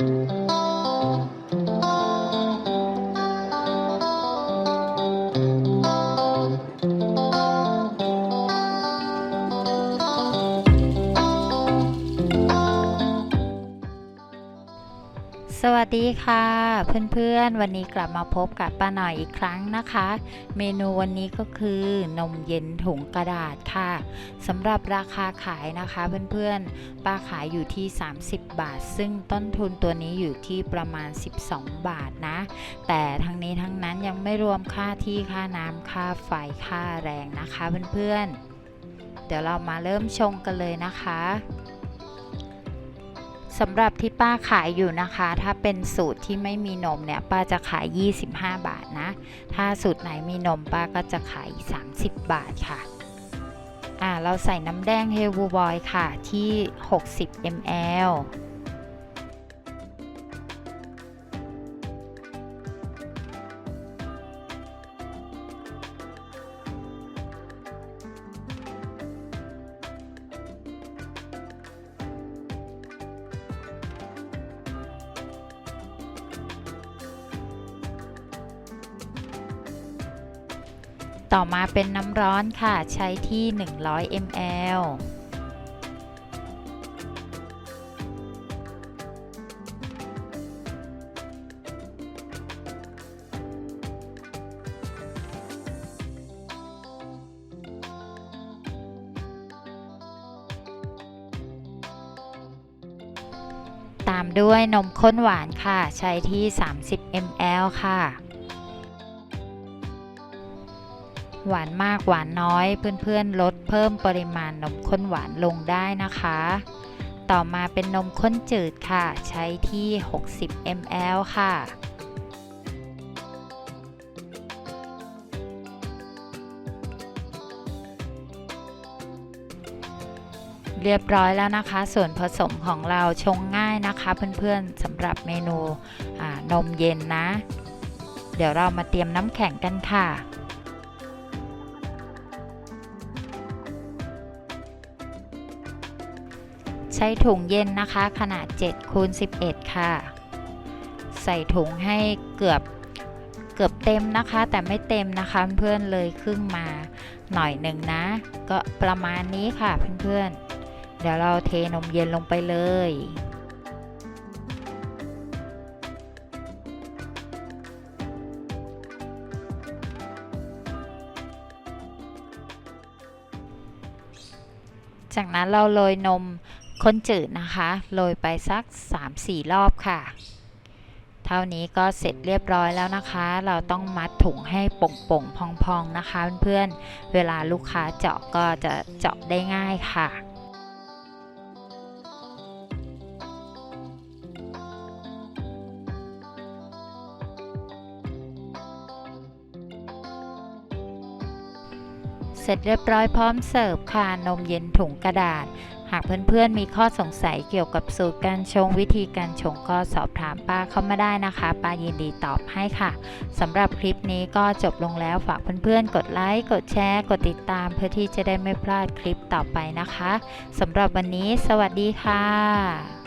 Thank you. สวัสดีค่ะเพื่อนๆ วันนี้กลับมาพบกับป้าหน่อยอีกครั้งนะคะ เมนูวันนี้ก็คือนมเย็นถุงกระดาษค่ะสำหรับราคาขายนะคะเพื่อนๆ ป้าขายอยู่ที่ 30 บาท ซึ่งต้นทุนตัวนี้อยู่ที่ประมาณ 12 บาทนะ แต่ทั้งนี้ทั้งนั้นยังไม่รวมค่าที่ค่าน้ำค่าไฟค่าแรงนะคะเพื่อนๆ เดี๋ยวเรามาเริ่มชงกันเลยนะคะ สำหรับที่ป้าขายอยู่นะคะ ถ้าเป็นสูตรที่ไม่มีนมเนี่ยป้าจะขาย 25 บาทนะ ถ้าสูตรไหนมีนมป้าก็จะขาย 30 บาทค่ะอ่าเราใส่น้ำแดงเฮลบูบอยค่ะที่ 60 ml ต่อมาเป็นน้ำร้อนค่ะ ใช้ที่ 100 ml ตามด้วยนมข้นหวานค่ะ ใช้ที่ 30 ml ค่ะ หวานมากหวานน้อย เพื่อนๆลดเพิ่มปริมาณนมข้นหวานลงได้นะคะ ต่อมาเป็นนมข้นจืดค่ะ ใช้ที่ 60 ml ค่ะเรียบร้อยแล้วนะคะ ส่วนผสมของเราชงง่ายนะคะ เพื่อนๆสำหรับเมนูนมเย็นนะ เดี๋ยวเรามาเตรียมน้ำแข็งกันค่ะ ใช้ถุงเย็นนะคะ ขนาด7คูณ11 ค่ะ ใส่ถุงให้เกือบเกือบเต็มนะคะ แต่ไม่เต็มนะคะเพื่อนเลยครึ่งมาหน่อยหนึ่งนะ ก็ประมาณนี้ค่ะเพื่อนๆ เดี๋ยวเราเทนมเย็นลงไปเลยจากนั้นเราโรยนม ข้นจืดนะคะโรยไปสัก 3-4 รอบค่ะ เท่านี้ก็เสร็จเรียบร้อยแล้วนะคะ เราต้องมัดถุงให้โป่งๆพองๆนะคะ เพื่อนๆเวลาลูกค้าเจาะก็จะเจาะได้ง่ายค่ะ เสร็จเรียบร้อยพร้อมเสิร์ฟค่ะนมเย็นถุงกระดาษ หากเพื่อนๆมีข้อสงสัยเกี่ยวกับสูตรการชงวิธีการชงก็สอบถามป้าเข้ามาได้นะคะป้ายินดีตอบให้ค่ะสำหรับคลิปนี้ก็จบลงแล้วฝากเพื่อนๆ กดไลค์กดแชร์ กดติดตามเพื่อที่จะได้ไม่พลาดคลิปต่อไปนะคะสำหรับวันนี้ สวัสดีค่ะ